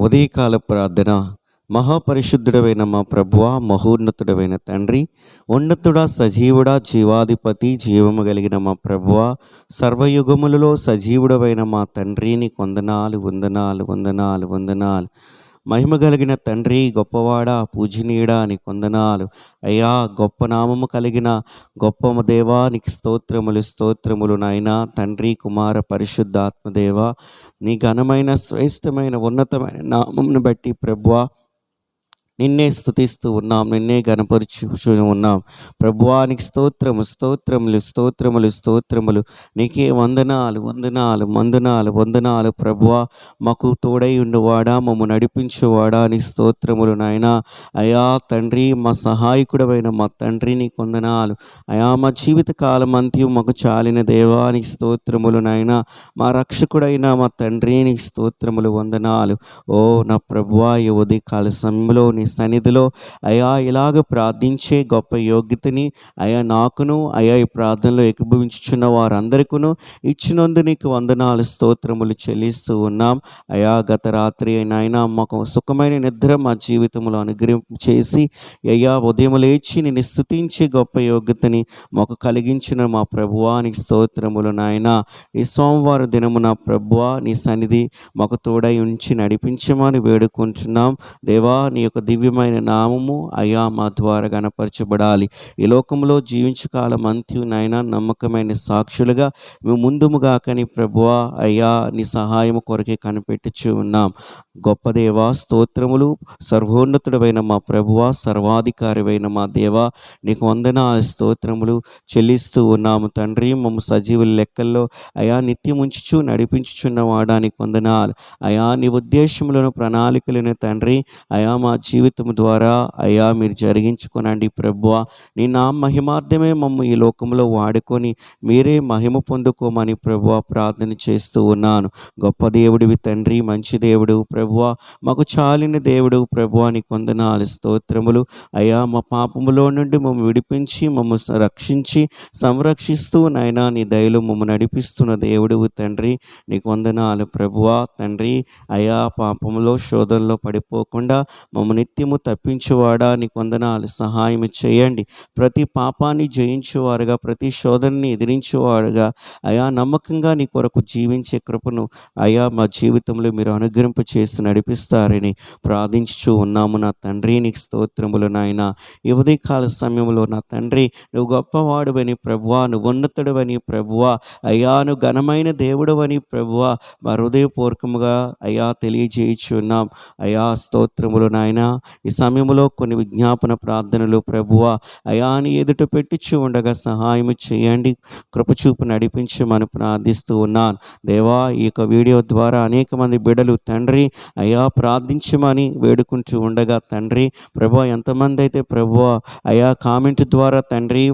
ఉదయకాల ప్రార్థన. మహాపరిశుద్ధుడవైన మా ప్రభువ మహోన్నతుడవైన తండ్రి ఉన్నతుడా సజీవుడా జీవాధిపతి జీవము కలిగిన మా ప్రభువ సర్వయుగములలో సజీవుడవైన మా తండ్రిని కొందనాలు వందనాలు వందనాలు వందనాలు. మహిమ కలిగిన తండ్రి గొప్పవాడా పూజనీయుడా నీ కొందనాలు. అయ్యా గొప్ప నామము కలిగిన గొప్ప నీకు స్తోత్రములు స్తోత్రములు నాయనా. తండ్రి కుమార పరిశుద్ధాత్మదేవ నీ ఘనమైన శ్రేష్టమైన ఉన్నతమైన నామంను బట్టి ప్రభువా నిన్నే స్థుతిస్తూ ఉన్నాం నిన్నే గనపరుచు ఉన్నాం. ప్రభువానికి స్తోత్రము స్తోత్రములు స్తోత్రములు స్తోత్రములు. నీకే వందనాలు వందనాలు వందనాలు వందనాలు ప్రభువా. మాకు తోడై ఉండువాడా మమ్ము నడిపించువాడా నీ స్తోత్రములు నాయన. అయా తండ్రి మా సహాయకుడమైన మా తండ్రిని కొందనాలు అయా మా జీవిత కాలం అంత్యం మాకు చాలిన దేవానికి స్తోత్రములు నాయన. మా రక్షకుడైన మా తండ్రిని స్తోత్రములు వందనాలు. ఓ నా ప్రభువా ఈ ఉదయకాల సమయంలో నీ సన్నిధిలో అయా ఇలాగ ప్రార్థించే గొప్ప యోగ్యతని అయా నాకును అయా ఈ ప్రార్థనలో ఏకీభవించుచున్న వారందరికీ ఇచ్చినందు నీకు వందనాలు స్తోత్రములు చెల్లిస్తూ ఉన్నాం. అయా గత రాత్రి నాయన మాకు సుఖమైన నిద్ర మా జీవితంలో అనుగ్రహం చేసి అయ్యా ఉదయం లేచి నేను స్థుతించే గొప్ప యోగ్యతని మాకు కలిగించిన మా ప్రభువానికి స్తోత్రములు నాయన. ఈ సోమవారం దినము నా ప్రభువా నీ సన్నిధి మాకు తోడై ఉంచి నడిపించమని వేడుకుంటున్నాం దేవా నీ యొక్క దివ్యమైన నామము అయా మా ద్వారా గనపరచబడాలి ఈ లోకంలో జీవించు కాలం అంత్యు నమ్మకమైన సాక్షులుగా మేము ముందుముగా కని ప్రభువా అయ్యా నీ సహాయము కొరకే కనిపెట్టుచు ఉన్నాం. గొప్ప దేవా స్తోత్రములు సర్వోన్నతుడమైన మా ప్రభువా సర్వాధికారివైన మా దేవా నీకు వందన స్తోత్రములు చెల్లిస్తూ ఉన్నాము తండ్రి. మమ్మ సజీవుల లెక్కల్లో అయా నిత్యం ఉంచుచు నడిపించుచున్న వాడానికి వందనాలు. అయా నీ ఉద్దేశములను ప్రణాళికలను తండ్రి అయా మా జీవితం ద్వారా అయ్యా మీరు జరిగించుకొనండి ప్రభువ. నీ నా మహిమార్థమే మమ్మ ఈ లోకంలో వాడుకొని మీరే మహిమ పొందుకోమని ప్రభువ ప్రార్థన చేస్తూ ఉన్నాను. గొప్ప దేవుడివి తండ్రి మంచి దేవుడు ప్రభువ. మాకు చాలిన దేవుడు ప్రభువ నీ కొందనాలు స్తోత్రములు. అయ్యా మా పాపములో నుండి మమ్మల్ని విడిపించి మమ్మల్ని రక్షించి సంరక్షిస్తూ నాయనా నీ దయలో మమ్మ నడిపిస్తున్న దేవుడు తండ్రి నీకు వందనాలు ప్రభువా తండ్రి. అయా పాపములో శోధనలో పడిపోకుండా మమ్మల్ని నిత్యము తప్పించువాడా? నీకు వందనాలు. సహాయం చేయండి. ప్రతి పాపాన్ని జయించేవారుగా ప్రతి శోధనని ఎదిరించేవారుగా. అయా నమ్మకంగా నీ కొరకు జీవించే కృపను అయా మా జీవితంలో మీరు అనుగ్రహింపు చేసి నడిపిస్తారని ప్రార్థించుచూ ఉన్నాము. నా తండ్రి నీకు స్తోత్రములు నాయన. కాల సమయంలో నా తండ్రి నువ్వు గొప్పవాడువని ప్రభువా నువ్వు ఉన్నతుడవని ప్రభువా. అయాను నువ్వు ఘనమైన దేవుడవని ప్రభువా. మా హృదయపూర్వకముగా అయ్యా తెలియజేయుచున్నాం. అయా స్తోత్రములు నాయన. ఈ సమయంలో కొన్ని విజ్ఞాపన ప్రార్థనలు ప్రభువ అయాని ఎదుట పెట్టించి ఉండగా సహాయం చేయండి. కృపచూపు నడిపించమని ప్రార్థిస్తూ ఉన్నాను. దేవా ఈ యొక్క వీడియో ద్వారా అనేక మంది బిడలు తండ్రి అయా ప్రార్థించమని వేడుకుంటూ ఉండగా తండ్రి ప్రభు ఎంతమంది అయితే ప్రభు అయా కామెంట్ ద్వారా తండ్రి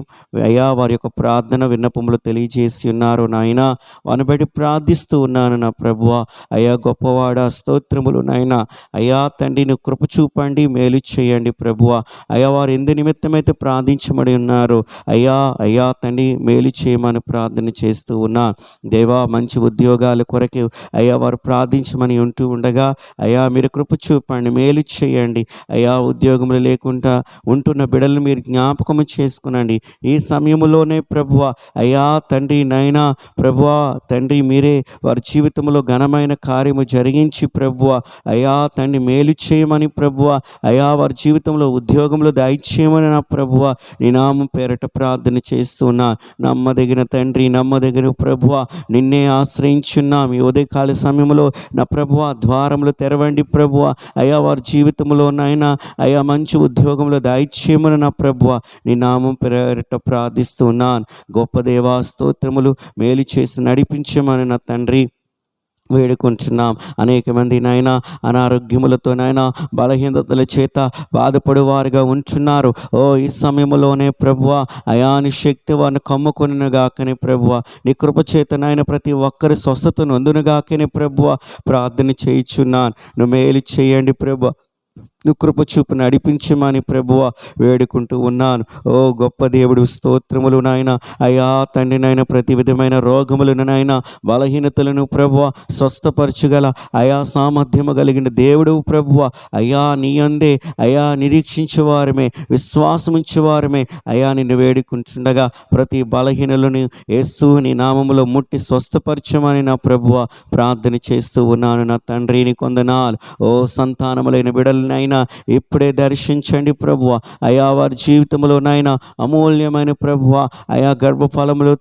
అయా వారి యొక్క ప్రార్థన విన్నపములు తెలియజేసి ఉన్నారు నాయన వారిని బట్టి ప్రార్థిస్తూ ఉన్నాను నా ప్రభువ. అయా గొప్పవాడ స్తోత్రములు నాయన. అయా తండ్రి నువ్వు కృప చూపండి మేలు చేయండి ప్రభువ. అయ్యా వారు ఎందు నిమిత్తమైతే ప్రార్థించబడి ఉన్నారు. అయ్యా అయ్యా తండ్రి మేలు చేయమని ప్రార్థన చేస్తూ ఉన్నా. దేవా మంచి ఉద్యోగాల కొరకు అయ్యా వారు ప్రార్థించమని ఉంటూ ఉండగా అయ్యా మీరు కృప చూపండి మేలు చేయండి. అయ్యా ఉద్యోగములు లేకుండా ఉంటున్న బిడలను మీరు జ్ఞాపకము చేసుకునండి. ఈ సమయంలోనే ప్రభువ అయ్యా తండ్రి నైనా ప్రభువ తండ్రి మీరే వారి జీవితంలో ఘనమైన కార్యము జరిగించి ప్రభువ అయ్యా తండ్రి మేలు చేయమని ప్రభువ అయ్యా వారి జీవితంలో ఉద్యోగంలో దయచేయమని నా ప్రభువ నీ నామం పేరట ప్రార్థన చేస్తున్నా. నమ్మదగిన తండ్రి నమ్మదగిన ప్రభువ నిన్నే ఆశ్రయించున్నాం. ఈ ఉదయకాల సమయంలో నా ప్రభువ ద్వారములు తెరవండి ప్రభువ. అయ్యా వారి జీవితంలో నాయన అయ్యా మంచి ఉద్యోగంలో దయచేయమని నా ప్రభువ నీ నామం పేరట ప్రార్థిస్తున్నాను. గొప్ప దేవా స్తోత్రములు మేలు చేసి నడిపించమని నా తండ్రి. వేడుకుంటున్నాం అనేక మంది నాయన అనారోగ్యములతో నాయన బలహీనతల చేత బాధపడువారుగా ఉంటున్నారు ఓ ఈ సమయంలోనే ప్రభువ అయాని శక్తి వారిని కమ్ముకొనిగాకని ప్రభువ. నీ కృప చేత నాయన ప్రతి ఒక్కరి స్వస్థతను అందునుగాకని ప్రభువ. ప్రార్థన చేయుచున్నాను. నువ్వు మేలు చేయండి ప్రభు నువ్వు కృప చూపు నడిపించమని ప్రభువ వేడుకుంటూ ఉన్నాను. ఓ గొప్ప దేవుడు స్తోత్రములు నాయన. అయా తండ్రి నాయన ప్రతి విధమైన రోగములను నాయన బలహీనతలను ప్రభువ స్వస్థపరచగల అయా సామర్థ్యము కలిగిన దేవుడు ప్రభువ. అయా నీ అందే అయా నిరీక్షించేవారమే విశ్వాసముంచేవారమే అయా నిన్ను వేడుకుంటుండగా ప్రతి బలహీనలను యేసు నీ నామములో ముట్టి స్వస్థపరచమని నా ప్రభువ ప్రార్థన చేస్తూ ఉన్నాను. నా తండ్రిని కొందనాలు. ఓ సంతానములైన బిడలనైనా ఇప్పుడే దర్శించండి ప్రభువ. అయా వారి జీవితంలోనైనా అమూల్యమైన ప్రభువ. అయా గర్భఫలములు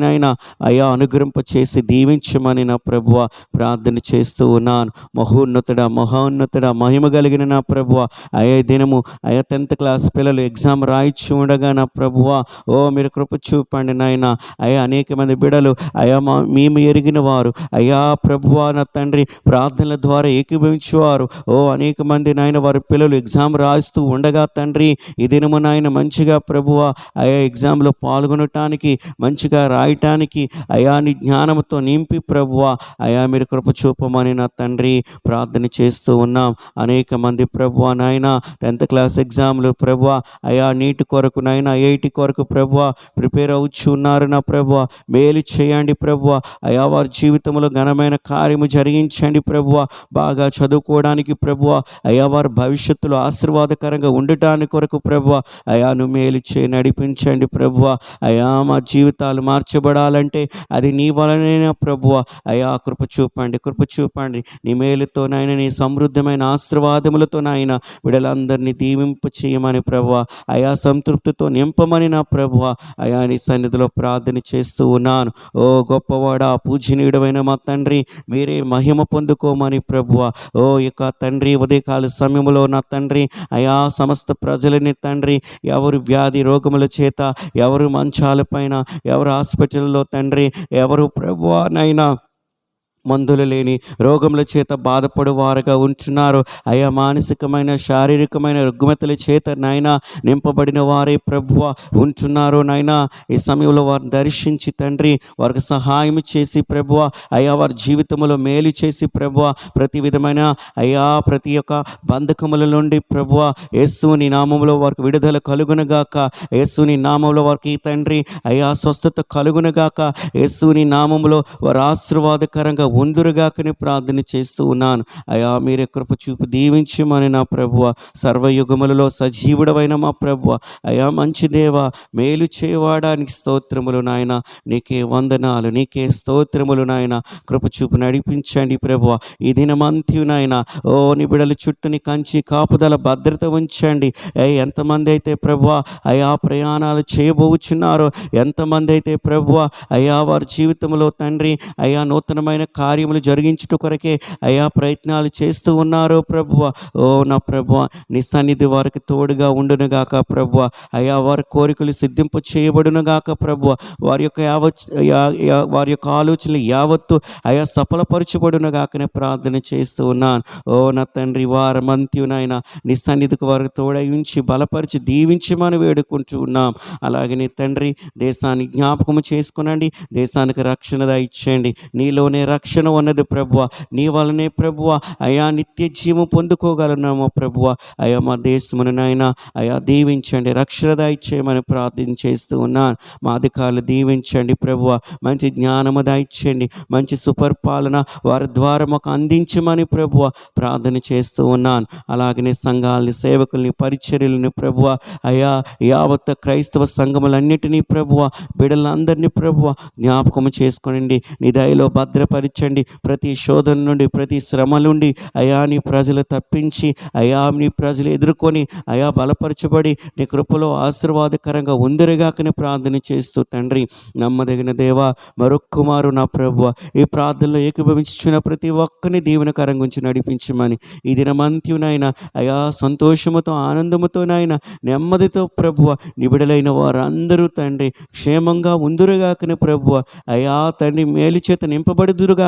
నాయన అయా అనుగ్రహింప చేసి దీవించమని నా ప్రభువ ప్రార్థన చేస్తూ ఉన్నాను. మహోన్నతుడ మహోన్నతుడ మహిమ కలిగిన నా ప్రభువ. అయా దినము అయా టెన్త్ క్లాస్ పిల్లలు ఎగ్జామ్ రాయించి ఉండగా నా ప్రభువ. ఓ మీరు కృప చూపండి నాయన. అయా అనేక మంది బిడలు అయా మా మేము ఎరిగిన వారు. అయా ప్రభువ నా తండ్రి ప్రార్థనల ద్వారా ఏకీభవించేవారు. ఓ అనేక మంది నాయన వారు పిల్లలు ఎగ్జామ్ రాస్తూ ఉండగా తండ్రి ఈ దినము నాయన మంచిగా ప్రభువ అయా ఎగ్జామ్లో పాల్గొనటానికి మంచిగా రాయటానికి అయా నీ జ్ఞానంతో నింపి ప్రభువ అయా మీరు కృప చూపమని నా తండ్రి ప్రార్థన చేస్తూ ఉన్నాం. అనేక మంది ప్రభువ నాయన టెన్త్ క్లాస్ ఎగ్జామ్లు ప్రభువ అయా నీటి కొరకు నాయన ఐఐటి కొరకు ప్రభువ ప్రిపేర్ అవుచ్చు ఉన్నారు నా ప్రభువ. మేలు చేయండి ప్రభువ. అయా వారి జీవితంలో ఘనమైన కార్యము జరిగించండి ప్రభువ. బాగా చదువుకోవడానికి ప్రభువ. అయా వారు భవిష్యత్తులో ఆశీర్వాదకరంగా ఉండటానికి కొరకు ప్రభువ అయా నువ్వు మేలు చే నడిపించండి ప్రభువ. అయా మా జీవితాలు మార్చబడాలంటే అది నీ వలనైనా ప్రభువ. అయా కృప చూపండి కృప చూపండి. నీ మేలుతో నాయన నీ సమృద్ధమైన ఆశీర్వాదములతోనైనా విడలందరినీ దీవింప చేయమని ప్రభువ. అయా సంతృప్తితో నింపమని నా ప్రభువ. అయా నీ సన్నిధిలో ప్రార్థన చేస్తూ ఉన్నాను. ఓ గొప్పవాడ పూజనీయుడమైన మా తండ్రి మీరే మహిమ పొందుకోమని ప్రభువ. ఓ యొక్క తండ్రి ఉదయకాల సమయంలో నా తండ్రి అయా సమస్త ప్రజలని తండ్రి ఎవరు వ్యాధి రోగముల చేత ఎవరు మంచాలపైన ఎవరు హాస్పిటల్లో తండ్రి ఎవరు ప్రభువానైనా మందులు లేని రోగముల చేత బాధపడు వారుగా ఉంటున్నారు. అయా మానసికమైన శారీరకమైన రుగ్మతల చేత నాయన నింపబడిన వారే ప్రభువ ఉంటున్నారు నాయన ఈ సమయంలో వారిని దర్శించి తండ్రి వారికి సహాయం చేసి ప్రభువ. అయా వారి జీవితంలో మేలు చేసి ప్రభువ. ప్రతి విధమైన అయా ప్రతి ఒక్క బంధకముల నుండి ప్రభువ యేసుని నామంలో వారికి విడుదల కలుగునగాక. యేసుని నామంలో వారికి తండ్రి అయా స్వస్థత కలుగునగాక. యేసుని నామంలో వారు ఆశీర్వాదకరంగా ఉందురుగాకని ప్రార్థన చేస్తూ ఉన్నాను. అయా మీరే కృప చూపు దీవించమని నా ప్రభువ. సర్వయుగములలో సజీవుడవైన మా ప్రభువ. అయా మంచి దేవ మేలు చేయవాడానికి స్తోత్రములు నాయన. నీకే వందనాలు నీకే స్తోత్రములు నాయన. కృప చూపు నడిపించండి ప్రభువ. ఈ దినమంత్యు నాయన ఓ నీ బిడల చుట్టూని కంచి కాపుదల భద్రత ఉంచండి. ఏ ఎంతమంది అయితే ప్రభువ అయా ప్రయాణాలు చేయబోచున్నారో ఎంతమంది అయితే ప్రభువ అయా వారి జీవితంలో తండ్రి అయా నూతనమైన కార్యములు జరిగించుట కొరకే అయా ప్రయత్నాలు చేస్తూ ఉన్నారు ప్రభువ. ఓ నా ప్రభువ నీ సన్నిధి వారికి తోడుగా ఉండునుగాక ప్రభువ. అయా వారి కోరికలు సిద్ధింపు చేయబడునుగాక ప్రభువ. వారి యొక్క యావత్ వారి యొక్క ఆలోచనలు యావత్తు అయా సఫలపరచబడునుగాకనే ప్రార్థన చేస్తూ ఉన్నాను. ఓ నా తండ్రి వారమంత్యునైనా నీ సన్నిధికి వారికి తోడై ఉంచి బలపరిచి దీవించమని వేడుకుంటూ ఉన్నాం. అలాగే నీ తండ్రి దేశాన్ని జ్ఞాపకము చేసుకునండి దేశానికి రక్షణ ఇచ్చేయండి. నీలోనే రక్షణ ఉన్నది ప్రభువ. నీ వలనే ప్రభువ. అయా నిత్య జీవం పొందుకోగలన్నాము ప్రభువ. అయా మా దేశమును నాయన అయా దీవించండి. రక్షణ దయచేయమని ప్రార్థన చేస్తూ ఉన్నాను. మా అధికారులు దీవించండి ప్రభువ. మంచి జ్ఞానము దయచేయండి మంచి సుపరిపాలన వారి ద్వారా మాకు అందించమని ప్రభువ ప్రార్థన చేస్తూ ఉన్నాను. అలాగనే సంఘాలని సేవకుల్ని పరిచర్యలని ప్రభువ. అయా యావత్ క్రైస్తవ సంఘములన్నిటినీ ప్రభువ బిడలందరినీ ప్రభువ జ్ఞాపకము చేసుకోనండి. నీ దయలో భద్రపరచండి ప్రతి శోధన నుండి ప్రతి శ్రమ నుండి అయా నీ ప్రజలు తప్పించి అయా నీ ప్రజలు ఎదుర్కొని అయా బలపరచబడి నీ కృపలో ఆశీర్వాదకరంగా ఉందిరిగాకని ప్రార్థన చేస్తూ తండ్రి నమ్మదగిన దేవా మరొక్కుమారు నా ప్రభువ ఈ ప్రార్థనలో ఏకీభవించిన ప్రతి ఒక్కరిని దీవెనకరంగా ఉంచి నడిపించమని ఈ దినమంత్యునైనా అయా సంతోషముతో ఆనందముతోనైనా నెమ్మదితో ప్రభువ నిబిడలైన వారందరూ తండ్రి క్షేమంగా ఉందురుగాకని ప్రభువ అయా తండ్రి మేలు చేత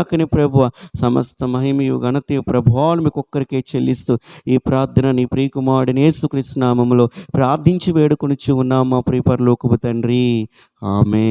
నింపబడుదురుగాకని ప్రభు సమస్త మహిమయు ఘనతయు ప్రభావాలు మీకు ఒక్కరికే చెల్లిస్తూ ఈ ప్రార్థన నీ ప్రియకుమారుడిని యేసుక్రీస్తు నామములో ప్రార్థించి వేడుకొనిచ్చి ఉన్నాం మా ప్రియపరలోకపు తండ్రి. ఆమె